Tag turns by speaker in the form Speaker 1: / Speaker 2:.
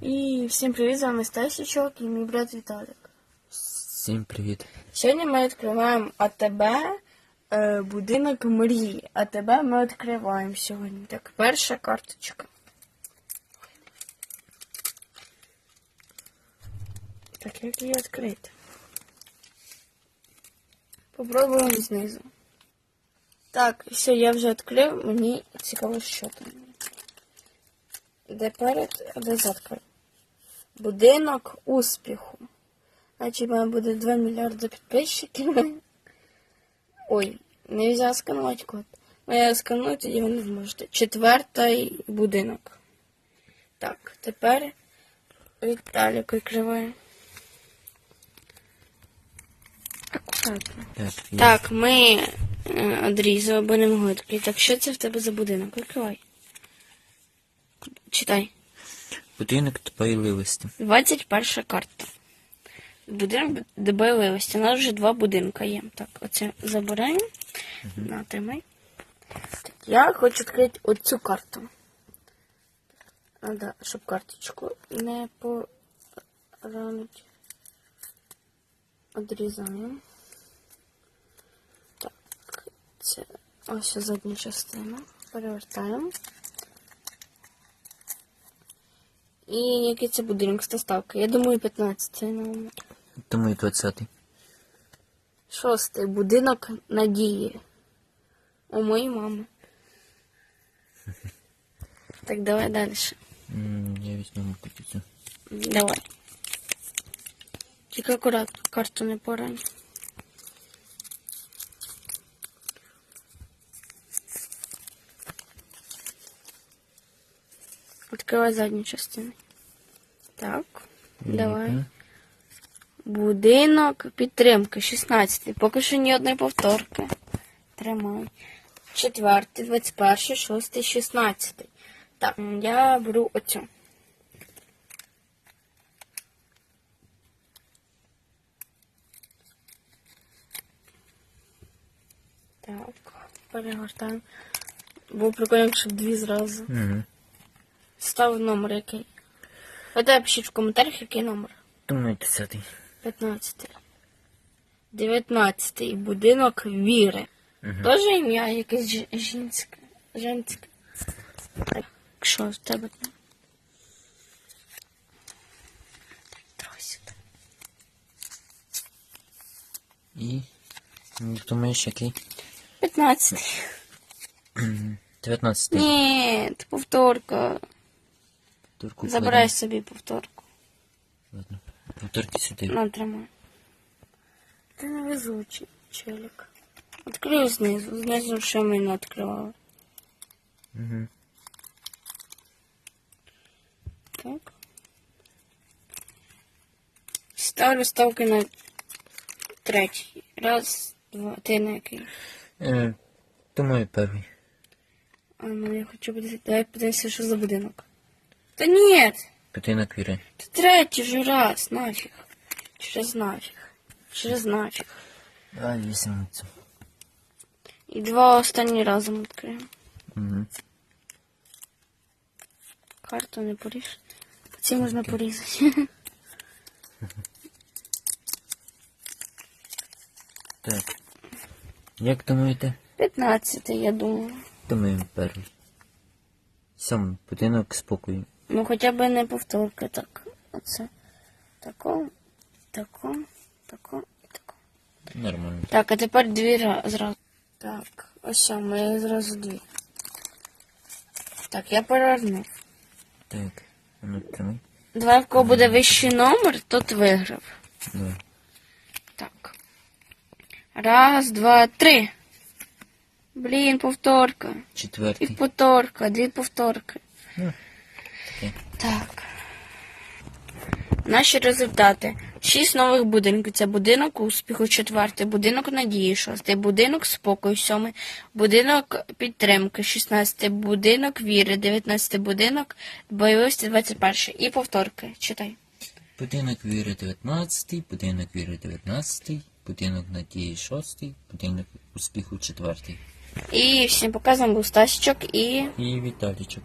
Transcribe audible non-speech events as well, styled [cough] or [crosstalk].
Speaker 1: І всім привіт, з вами Стасічок і мій брат Віталік.
Speaker 2: Всім привіт.
Speaker 1: Сьогодні ми відкриваємо АТБ е, будинок мрії. АТБ ми відкриваємо сьогодні. Так, перша карточка. Так, як її відкрити? Попробуємо знизу. Так, все, я вже відкрив, мені цікаво, що там. Де перед, а де задка. Будинок успіху. Значить, в мене буде 2 мільярди підписчиків. [laughs] Ой, не можна сканувати код. Ну, я сканую, тоді ви не зможете. Четвертий будинок. Так, тепер Віталік відкриває. Акуратно.
Speaker 2: Так,
Speaker 1: ми е, одрізали, бо не можу відкрити. Так, що це в тебе за будинок? Відкривай. Читай.
Speaker 2: Будинок дбайливості.
Speaker 1: 21 карта. Будинок дбайливості. У нас вже два будинка є. Так, оце забираємо. На, тримай. Так, я хочу відкрити оцю карту. Надо, щоб карточку не поранить. Одрізаємо. Так, це ось задня частина. Перевертаємо. І який це будинок з доставки? Я думаю, 15 це номер.
Speaker 2: Тому і 20-й.
Speaker 1: Шостий будинок надії. У моєї мами. [laughs] Так, давай далі.
Speaker 2: Я візьму кутицю.
Speaker 1: Давай. Тільки акуратно, карту не порань. Відкривай задню частину. Так, давай.
Speaker 2: Мгм.
Speaker 1: Будинок підтримки 16. Поки що ні одної повторки. Тримай. Четвертий, 21, 6, 16. Так, я беру оцю. Так, перегортаємо. Було прикольно, якщо б дві зразу.
Speaker 2: Угу.
Speaker 1: Став номер який. Давайте пишіть в коментарях, який номер.
Speaker 2: Думаю, 20-й.
Speaker 1: 15. 19. Будинок віри.
Speaker 2: Мгм.
Speaker 1: Теж ім'я якесь жі- жінське. Женське. Так, що в тебе там?
Speaker 2: І. м, Думаєш, який?
Speaker 1: 15.
Speaker 2: 19-й.
Speaker 1: Ні, це повторка.
Speaker 2: Турку
Speaker 1: Забирай собі повторку.
Speaker 2: Ладно. Повторки сюди.
Speaker 1: На, тримай. Ти невезучий, челік. Відкрию знизу. Знизу ще ми не відкривали.
Speaker 2: Угу.
Speaker 1: Так. Ставлю ставки на третій. Раз, два. Ти на який?
Speaker 2: Е, думаю, перший.
Speaker 1: А ну я хочу подивитися. Давай подивимося, що за будинок. Та ні!
Speaker 2: Будинок віри.
Speaker 1: Це третій вже раз, нафіг. Через нафіг. Через нафіг.
Speaker 2: Давай візьмемо цю.
Speaker 1: І два останні разом відкриємо.
Speaker 2: Угу.
Speaker 1: Карту не поріж. Ці можна порізати.
Speaker 2: Так. Як думаєте?
Speaker 1: 15, я думаю.
Speaker 2: Думаю, перший. Сьомий. Будинок спокою.
Speaker 1: Ну хоча б не повторка, так. Оце. Тако, тако, тако і тако.
Speaker 2: Нормально.
Speaker 1: Так, а тепер дві зразу. Так, ось ми зразу дві. Так, я перевернув.
Speaker 2: Так. Ну, тримай.
Speaker 1: Давай, в кого буде вищий номер, тот виграв.
Speaker 2: Давай.
Speaker 1: Так. Раз, два, три. Блін, повторка. І повторка, дві повторки.
Speaker 2: Ну, таке.
Speaker 1: Так. Наші результати. Шість нових будинків. Це будинок успіху, четвертий, будинок надії, шостий, будинок спокою, сьомий, будинок підтримки, шістнадцятий, будинок віри, дев'ятнадцятий будинок бойовості, двадцять перший. І повторки. Читай.
Speaker 2: Будинок віри 19, будинок віри 19, будинок надії 6, будинок успіху 4.
Speaker 1: І всім показом був Стасічок і.
Speaker 2: І Віталічок.